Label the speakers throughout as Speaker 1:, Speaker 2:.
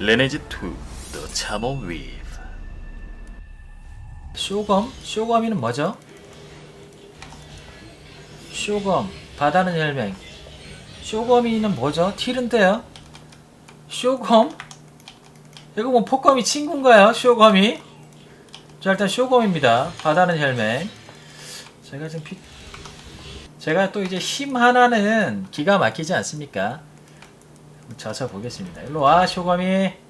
Speaker 1: Lineage 2 The Weave
Speaker 2: 쇼검? 쇼검이는 뭐죠? 쇼검 바다는 혈맹 쇼검이는 뭐죠? 틸인데요? 쇼검? 이거 뭐 폭검이 친구인가요? 쇼검이? 자 일단 쇼검입니다 바다는 혈맹 제가 지금 피... 제가 또 이제 힘 하나는 기가 막히지 않습니까? 져서 보겠습니다 일로 와 쇼검이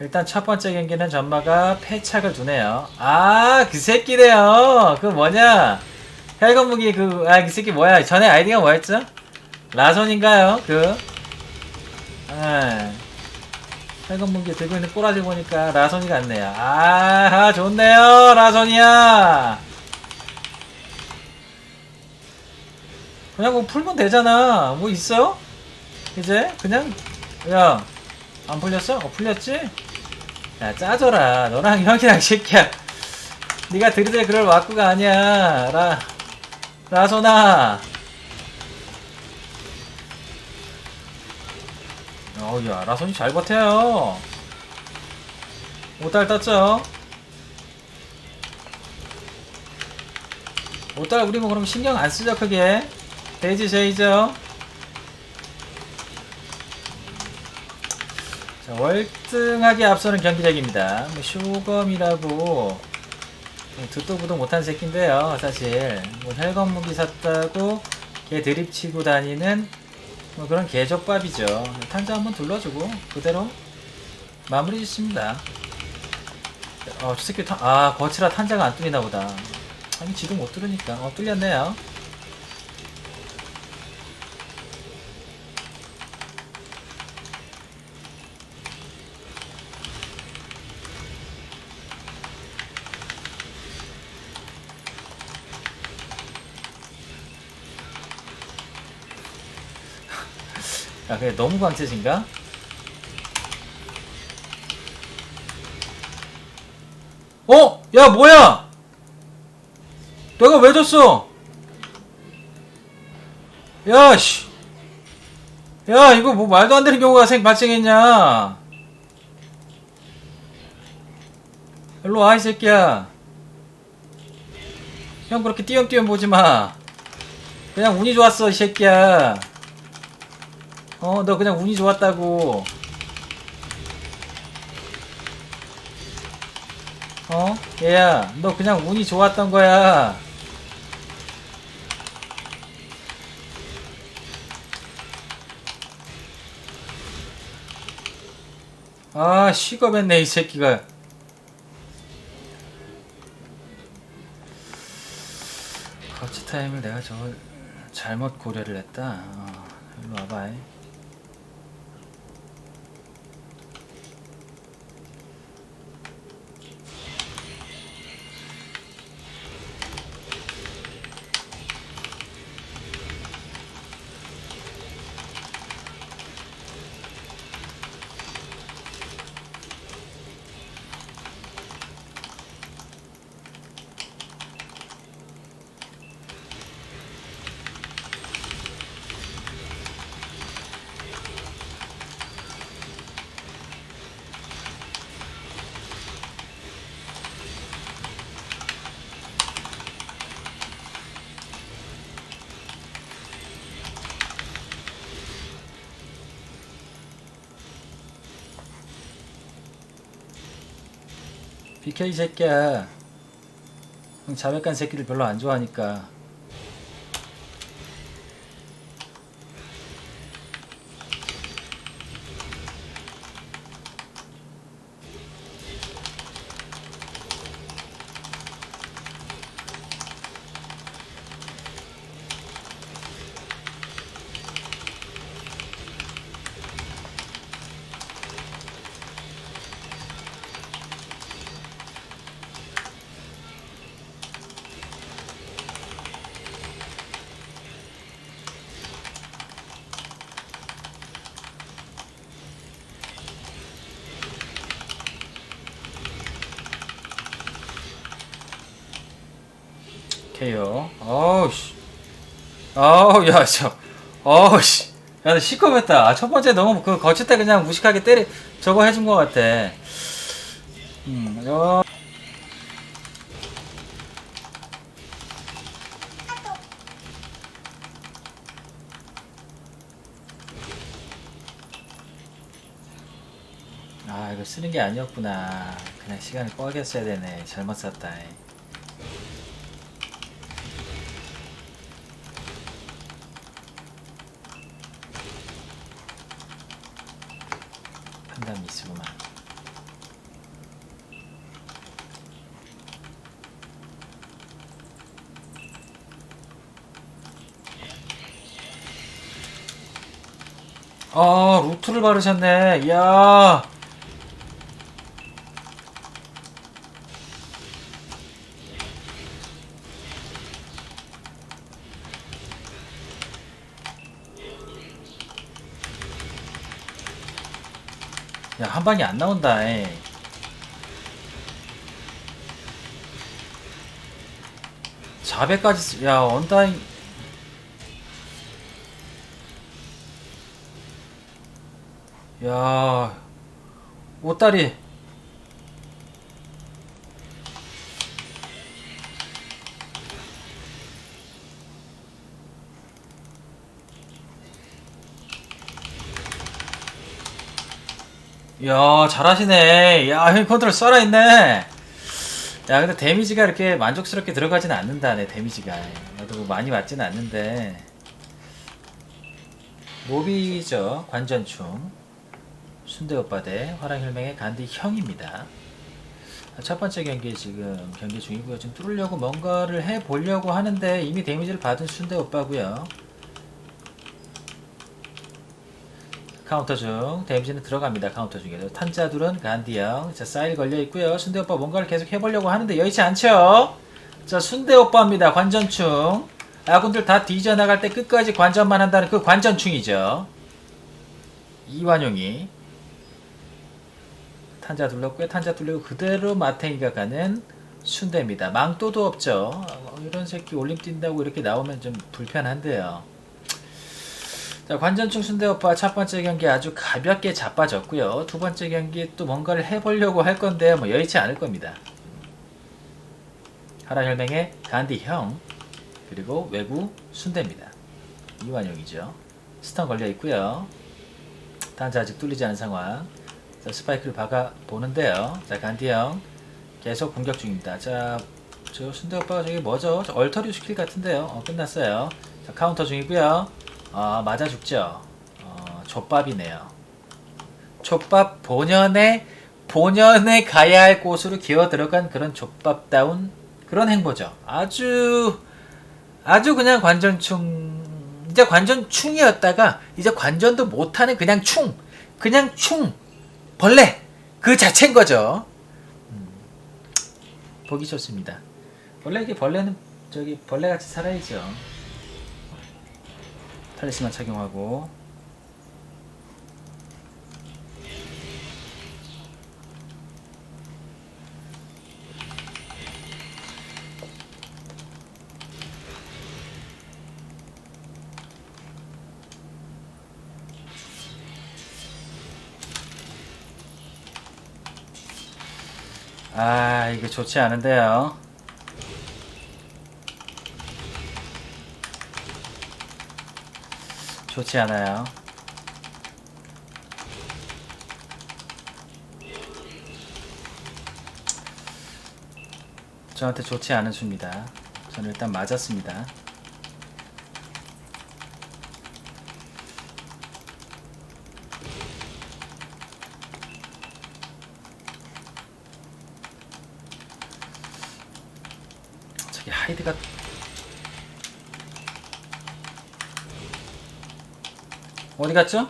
Speaker 2: 일단 첫 번째 경기는 전마가 패착을 두네요. 아, 그 새끼래요. 그 뭐냐? 혈건 무기 그, 아, 그 새끼 뭐야? 전에 아이디가 뭐였죠? 라손인가요? 그, 아, 혈건 무기 들고 있는 꼬라지 보니까 라손이 같네요. 아, 좋네요. 라손이야. 그냥 뭐 풀면 되잖아. 뭐 있어? 이제? 그냥, 야, 안 풀렸어? 어, 풀렸지? 야 짜져라 너랑 형이랑 이 새끼야 네가 들이댈 그럴 와꾸가 아니야 라 라소나 어우야 라손이 잘 버텨요 5달 떴죠 5달 우리 뭐 그럼 신경 안 쓰죠 크게 돼지 제이죠 자, 월등하게 앞서는 경기력입니다. 뭐 쇼검이라고 뭐 듣도 보도 못한 새끼인데요. 사실 뭐 혈검 무기 샀다고 걔 드립치고 다니는 뭐 그런 개족밥이죠. 탄자 한번 둘러주고 그대로 마무리 짓습니다. 어, 저 새끼 탄, 아 거치라 탄자가 안 뚫리나 보다. 아니 지도 못 뚫으니까 어 뚫렸네요. 야, 그게 너무 광채진가? 어? 야, 뭐야? 내가 왜 졌어? 야, 씨. 야, 이거 뭐 말도 안 되는 경우가 생 발생했냐? 일로 와, 이 새끼야. 형 그렇게 띄엄띄엄 보지 마. 그냥 운이 좋았어, 이 새끼야. 어, 너 그냥 운이 좋았다고. 어? 얘야, 너 그냥 운이 좋았던 거야. 아, 시겁했네, 이 새끼가. 거치 타임을 내가 저걸 잘못 고려를 했다. 어, 일로 와봐. BK 새끼야. 형 자백한 새끼들 별로 안 좋아하니까. KO. 어우 씨. 어우 야 저. 어우 씨. 나 시커했다. 아, 첫 번째 너무 그 거칠 때 그냥 무식하게 때리 저거 해준 것 같아. 음, 어. 아 이거 쓰는 게 아니었구나. 그냥 시간을 뻐겼어야 되네. 잘못 샀다. 판단 미스구만. 아 루트를 바르셨네. 이야. 한 방이 안 나온다. 에. 자배까지 쓰... 야, 언다인 야. 옷다리. 야 잘하시네. 야 형님 컨트롤 썰어있네. 야 근데 데미지가 이렇게 만족스럽게 들어가진 않는다 내 데미지가. 나도 뭐 많이 맞지는 않는데. 모비죠 관전충. 순대오빠 대 화랑혈맹의 간디 형입니다. 첫 번째 경기 지금 경기 중이고요. 지금 뚫으려고 뭔가를 해보려고 하는데 이미 데미지를 받은 순대오빠고요 카운터 중 데미지는 들어갑니다 카운터 중에도. 탄자 둘은 간디형 자 사일 걸려 있고요. 순대 오빠 뭔가를 계속 해보려고 하는데 여의치 않죠? 자 순대 오빠입니다 관전충. 아군들 다 뒤져 나갈 때 끝까지 관전만 한다는 그 관전충이죠. 이완용이. 탄자 둘렀고요. 탄자 둘리고 그대로 마탱이가 가는 순대입니다. 망토도 없죠. 어, 이런 새끼 올림 뛴다고 이렇게 나오면 좀 불편한데요 자, 관전충 순대오빠 첫 번째 경기 아주 가볍게 자빠졌고요. 두 번째 경기 또 뭔가를 해보려고 할 건데 뭐 여의치 않을 겁니다. 하라혈맹의 간디형 그리고 외구 순대입니다. 이완용이죠. 스턴 걸려 있고요. 단자 아직 뚫리지 않은 상황. 자, 스파이크를 박아 보는데요. 자, 간디형 계속 공격 중입니다. 자, 저 순대 오빠가 저기 뭐죠? 저 얼터류 스킬 같은데요. 어, 끝났어요. 자, 카운터 중이고요. 아 맞아 죽죠. 어, 족밥이네요. 족밥 본연의 본연에 가야 할 곳으로 기어 들어간 그런 족밥다운 그런 행보죠. 아주 아주 그냥 관전충 이제 관전충이었다가 이제 관전도 못하는 그냥 충 그냥 충 벌레 그 자체인 거죠. 음, 보기 좋습니다. 원래 이게 벌레는 저기 벌레 같이 살아야죠. 탈리스만 착용하고. 아 이게 좋지 않은데요 좋지 않아요. 저한테 좋지 않은 수입니다. 저는 일단 맞았습니다. 저기 하이드가 어디 갔죠?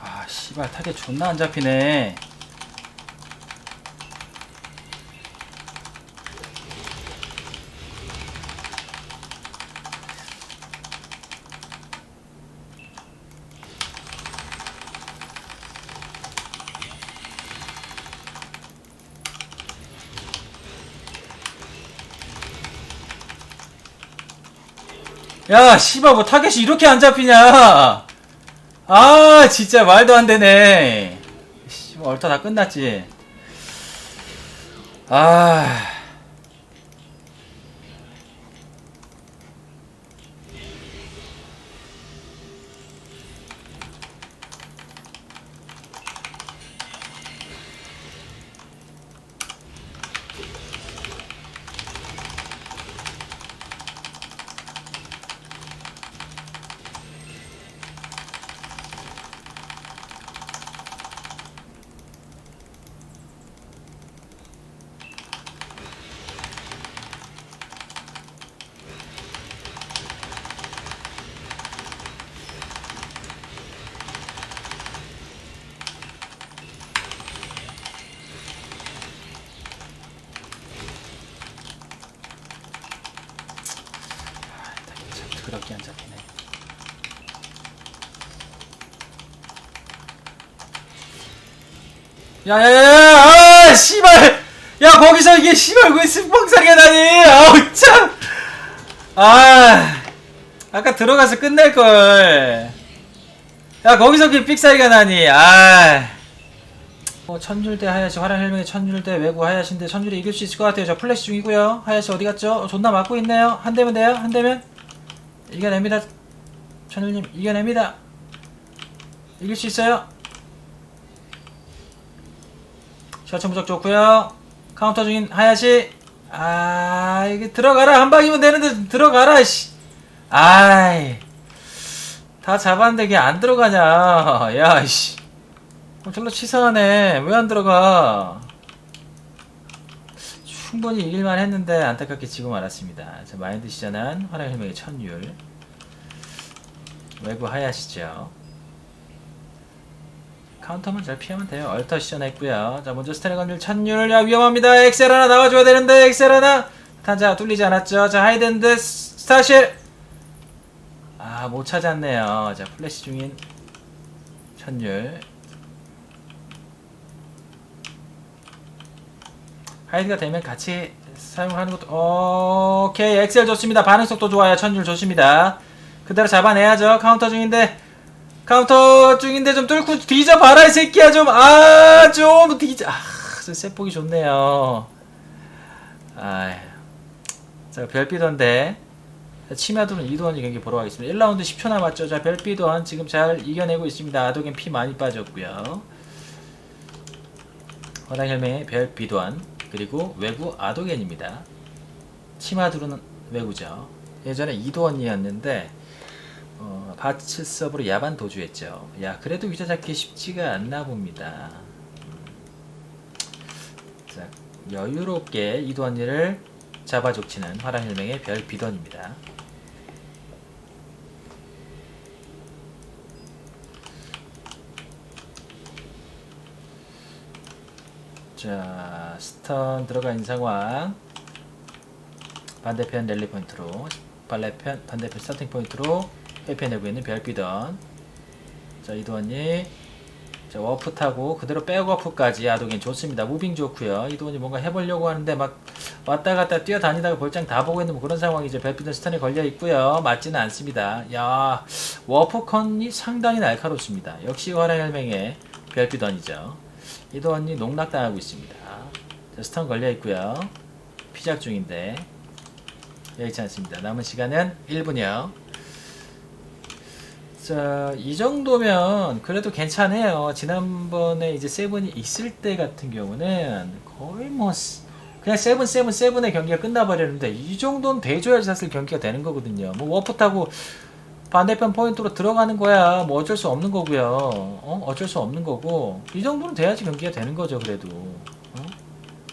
Speaker 2: 아 씨발 타겟 존나 안 잡히네 야, 씨발, 뭐 타겟이 이렇게 안 잡히냐? 아, 진짜 말도 안 되네. 씨발, 얼터 다 끝났지. 아. 참 더럽게 안 잡히네. 야야야야! 아 씨발! 야 거기서 이게 씨발 왜 스펑사리가 나니? 아우 참! 아 아까 들어가서 끝낼 걸. 야 거기서 그 삑사리가 나니? 아. 어, 천줄대 하야시 화랑 헬멧 천줄대 외구 하야시인데 천줄이 이길 수 있을 것 같아요. 저 플래시 중이고요. 하야시 어디 갔죠? 어, 존나 맞고 있네요. 한 대면 돼요. 한 대면 이겨냅니다. 천줄님 이겨냅니다. 이길 수 있어요. 셔츠 무적 좋고요. 카운터 중인 하야시. 아 이게 들어가라 한 방이면 되는데 들어가라 씨. 아이 다 잡았는데 이게 안 들어가냐? 야 씨. 어, 졸라 치사하네. 왜 안 들어가? 충분히 이길만 했는데 안타깝게 지고 말았습니다. 자, 마인드 시전한 화랑 헬멧의 천율. 외부 하야시죠. 카운터만 잘 피하면 돼요. 얼터 시전했고요. 자, 먼저 스테레건율 천율. 야, 위험합니다. 엑셀 하나 나와줘야 되는데, 엑셀 하나. 타자 뚫리지 않았죠. 자, 하이든드 스타실. 아, 못 찾았네요. 자, 플래시 중인 천율. 하이드가 되면 같이 사용하는 것도 오케이. 엑셀 좋습니다. 반응 속도 좋아요. 천줄 좋습니다. 그대로 잡아내야죠. 카운터 중인데 카운터 중인데 좀 뚫고 뒤져 봐라 이 새끼야. 좀 아 좀 뒤져. 아저 셋보기 좋네요. 아 자 별비던데. 치마도는 이도원이 경기 보러 가겠습니다. 1라운드 10초 남았죠. 자 별비도원 지금 잘 이겨내고 있습니다. 아도겐 피 많이 빠졌고요. 허당 헬멧의 별 비도안 그리고 외구 아도겐입니다. 치마두루는 외구죠. 예전에 이도원이었는데 어, 바츠 서브로 야반 도주했죠. 야 그래도 위자 잡기 쉽지가 않나 봅니다. 자 여유롭게 이도원이를 잡아족치는 화랑 헬멧의 별 비도안입니다. 자, 스턴 있는 상황. 반대편 랠리 포인트로, 반대편, 반대편 스타팅 포인트로 회피해내고 있는 별비던. 자, 이도원이, 자, 워프 타고 그대로 백워프까지 아도겐 좋습니다. 무빙 좋고요 이도원이 뭔가 해보려고 하는데 막 왔다 갔다 뛰어다니다가 볼장 다 보고 있는 뭐 그런 상황이죠. 별비던 스턴에 걸려 있고요. 맞지는 않습니다. 야, 워프컨이 상당히 날카롭습니다. 역시 화랑 혈맹의 별비던이죠. 이도원이 농락당하고 있습니다. 자, 스턴 걸려 있고요. 피작 중인데 여의치 않습니다. 남은 시간은 1분이요. 자, 이 정도면 그래도 괜찮아요. 지난번에 이제 세븐이 있을 때 같은 경우는 거의 뭐 스- 그냥 세븐 세븐 세븐의 경기가 끝나버렸는데 이 정도는 돼줘야지 사실 경기가 되는 거거든요. 뭐 워프 타고 반대편 포인트로 들어가는 거야. 뭐 어쩔 수 없는 거고요. 어? 어쩔 수 없는 거고 이 정도는 돼야지 경기가 되는 거죠. 그래도 어?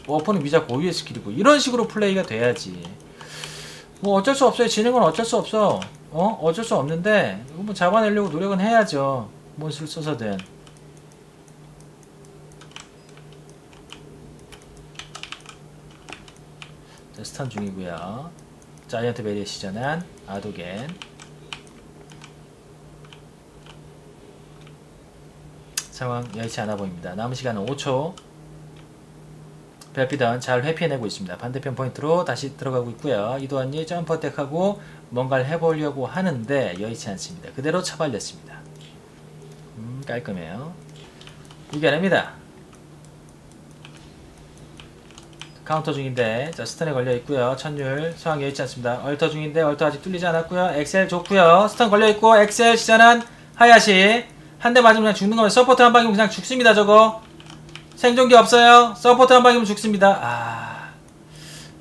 Speaker 2: 워프는 위자 고유의 스킬이고 이런 식으로 플레이가 돼야지. 뭐 어쩔 수 없어요. 지는 건 어쩔 수 없어. 어? 어쩔 수 없는데 이거 뭐 잡아내려고 노력은 해야죠. 뭔 수를 써서든. 자, 스탄 중이고요. 자이언트 베리에 시전한 아도겐. 상황 여의치 않아 보입니다. 남은 시간은 5초. 별피던 잘 회피해내고 있습니다. 반대편 포인트로 다시 들어가고 있고요. 이도환이 점퍼택하고 뭔가를 해보려고 하는데 여의치 않습니다. 그대로 처발렸습니다. 음, 깔끔해요. 이겨냅니다. 카운터 중인데 자 스턴에 걸려 있고요. 천율 상황 여의치 않습니다. 얼터 중인데 얼터 아직 뚫리지 않았고요. 엑셀 좋고요. 스턴 걸려 있고 엑셀 시전한 하야시 한 대 맞으면 그냥 죽는 거면 서포트 한 방이면 그냥 죽습니다. 저거 생존기 없어요. 서포트 한 방이면 죽습니다. 아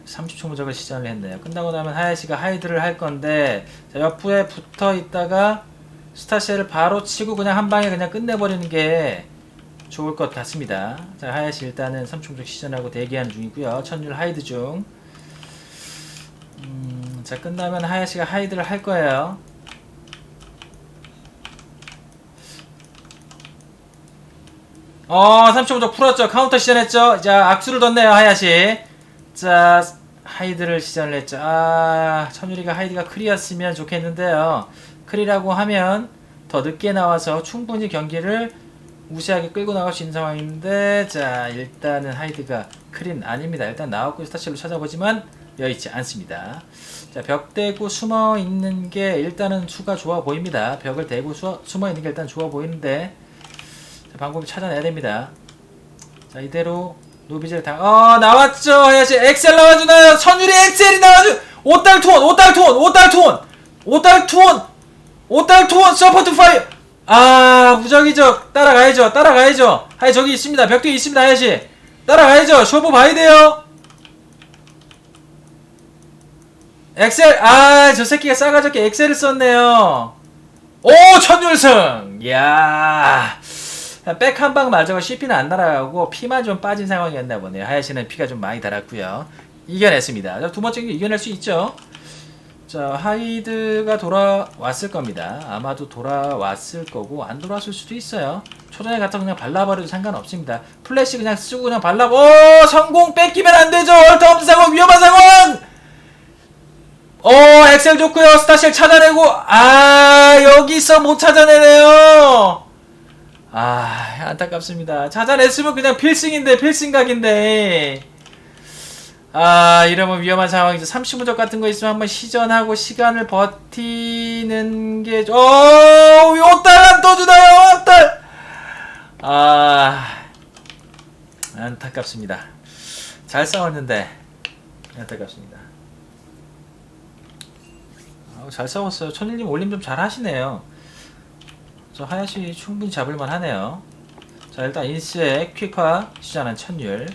Speaker 2: 30초 무적을 시전을 했네요. 끝나고 나면 하야시가 하이드를 할 건데 자, 옆에 붙어 있다가 스타시를 바로 치고 그냥 한 방에 그냥 끝내버리는 게 좋을 것 같습니다. 자, 하야시 일단은 3충족 시전하고 대기하는 중이고요. 천율 하이드 중. 음, 자, 끝나면 하야시가 하이드를 할 거예요. 어, 3충족 풀었죠. 카운터 시전했죠. 자, 악수를 뒀네요, 하야시. 자, 하이드를 시전을 했죠. 아, 천율이가 하이드가 크리였으면 좋겠는데요. 크리라고 하면 더 늦게 나와서 충분히 경기를 무시하게 끌고 나갈 수 있는 상황인데 자 일단은 하이드가 크린 아닙니다 일단 나왔고 스타실로 찾아보지만 여의치 않습니다 자 벽 대고 숨어 있는 게 일단은 수가 좋아 보입니다 벽을 대고 수, 숨어 있는 게 일단 좋아 보이는데 자, 방법을 찾아내야 됩니다. 자 이대로 노비젤 다 어 나왔죠 하야시. 엑셀 나와주나요? 천율이 엑셀이 나와주 오딸 투원 오딸 투원 오딸 투원 오딸 투원 오딸 투원 서포트 파이어 아 무적이죠 따라가야죠 따라가야죠. 하이 저기 있습니다. 벽 뒤에 있습니다 하야시. 따라가야죠. 쇼부 봐야 돼요. 엑셀 아 저 새끼가 싸가지게 엑셀을 썼네요. 오 천율승. 이야 백 한 방 맞아가 CP는 안 날아가고 피만 좀 빠진 상황이었나 보네요 하야시는 피가 좀 많이 달았고요 이겨냈습니다 자, 두 번째 이겨낼 수 있죠 자, 하이드가 돌아왔을 겁니다. 아마도 돌아왔을 거고, 안 돌아왔을 수도 있어요. 초전에 갖다 그냥 발라버려도 상관없습니다. 플래시 그냥 쓰고 그냥 발라, 오! 성공 뺏기면 안 되죠! 얼터 없는 상황, 위험한 상황! 오, 엑셀 좋고요 스타실 찾아내고, 아, 여기서 못 찾아내네요! 아, 안타깝습니다. 찾아냈으면 그냥 필승인데, 필승각인데. 아 이러면 위험한 상황이죠 30무적 같은 거 있으면 한번 시전하고 시간을 버티는 게 어, 오딸 안 떠주나요? 오딸 아 안타깝습니다. 잘 싸웠는데 안타깝습니다. 잘 싸웠어요. 천일님 올림 좀 잘 하시네요 저 하야시 충분히 잡을만 하네요 자 일단 인스의 퀵화 시전한 천율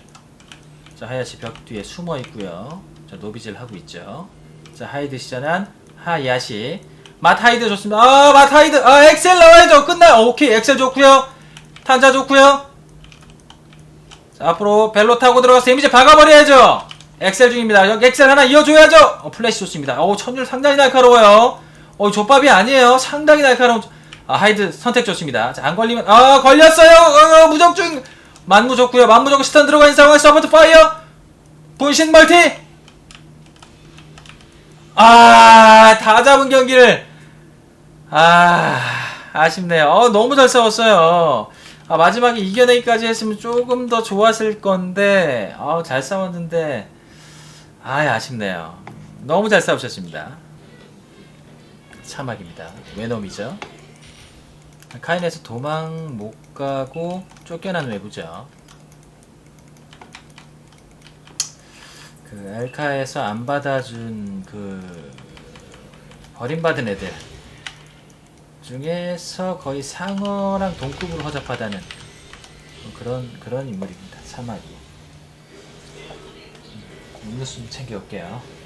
Speaker 2: 자 하야시 벽 뒤에 숨어 있고요. 자 노비질 하고 있죠. 자 하이드 시전한 하야시 맛 하이드 좋습니다. 아맛 하이드 아 엑셀 나와야죠. 끝나요. 오케이 엑셀 좋고요. 탄자 좋고요. 자 앞으로 벨로 타고 들어가서 데미지 박아버려야죠. 엑셀 중입니다. 여기 엑셀 하나 이어줘야죠. 어, 플래시 좋습니다. 오 천율 상당히 날카로워요. 어 족밥이 아니에요. 상당히 날카로운 아 하이드 선택 좋습니다. 자 안 걸리면 아 걸렸어요. 어, 무적 중 만무 좋고요. 만무 좋고 스턴 들어가 있는 상황 서포트 파이어 분신 멀티 아 다 잡은 경기를 아 아쉽네요. 어, 너무 잘 싸웠어요. 아, 마지막에 이겨내기까지 했으면 조금 더 좋았을 건데 아, 잘 싸웠는데 아 아쉽네요. 너무 잘 싸우셨습니다. 사막입니다. 외놈이죠. 카인에서 도망 못 가고 쫓겨난 외부죠. 그 엘카에서 안 받아준 그 버림받은 애들 중에서 거의 상어랑 동급으로 허접하다는 그런 그런 인물입니다. 사막이. 음료수 좀 챙겨올게요.